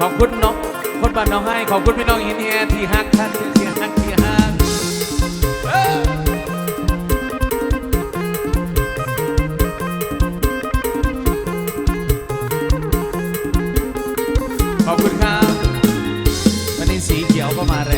ขอบคุณน้องคนบ้านน้องให้ ขอบคุณพี่น้องอินเดียที่ฮักท่านที่ฮักที่ฮักขอบคุณครับวันนี้สีเขียวก็มาแรง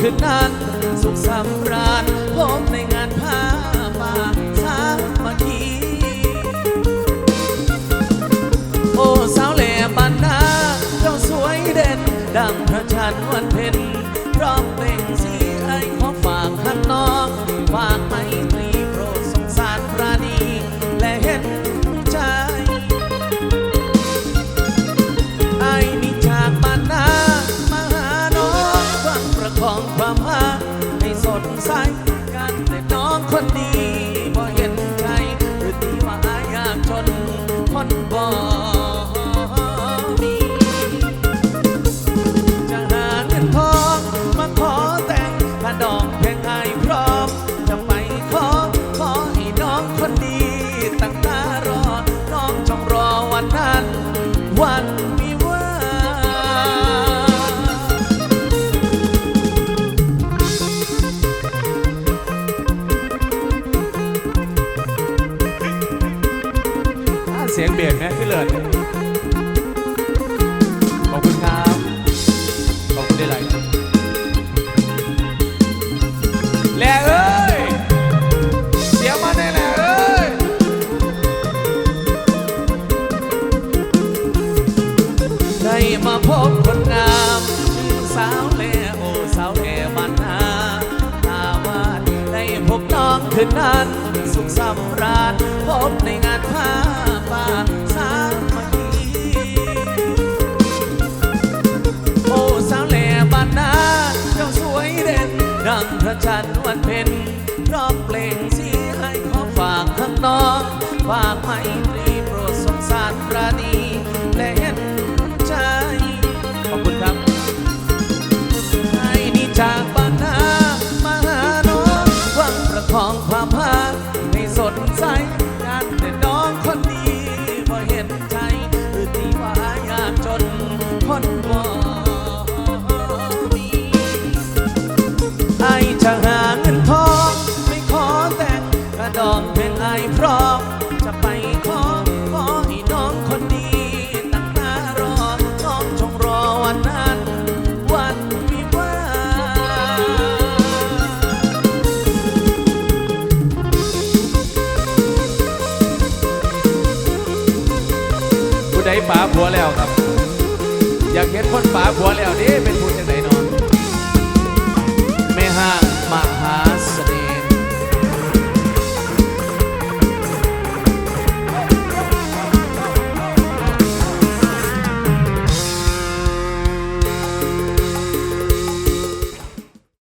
คืนนั้น สุขสำราญพบในงานผ้าป่าสามัคคีโอ้สาวแหล่บ้านนาเจ้าสวยเด่น ดังพระจันทร์วันเพ็ญ เสียงเบสไหมพี่เลิศขอบคุณครับ ขอบคุณได้ไรแหล่เอ้ย เสียงมาได้แหล่เอ้ย ได้มาพบคนงามสาวแหล่โอสาวแหล่บ้านนาตาวานได้พบน้องคืนนั้นสุขสำราญพบในงานผ้า พระจันทร์วันเพ็ญร้องเพลงสีให้ขอฝากข้างน้องฝากไมตรีโปรดสงสารประณีและเห็นใจ ขอบคุณครับ ให้นี่จากบ้านนามา ดองเป็นไอพร้อมจะไปขอขอให้น้องคนดีตั้งตารอน้องจงรอวันนั้น วันวิวาผู้ใดป๋าผัวแล้วครับ อยากเห็นคนป๋าผัวแล้วนี่เป็นผู้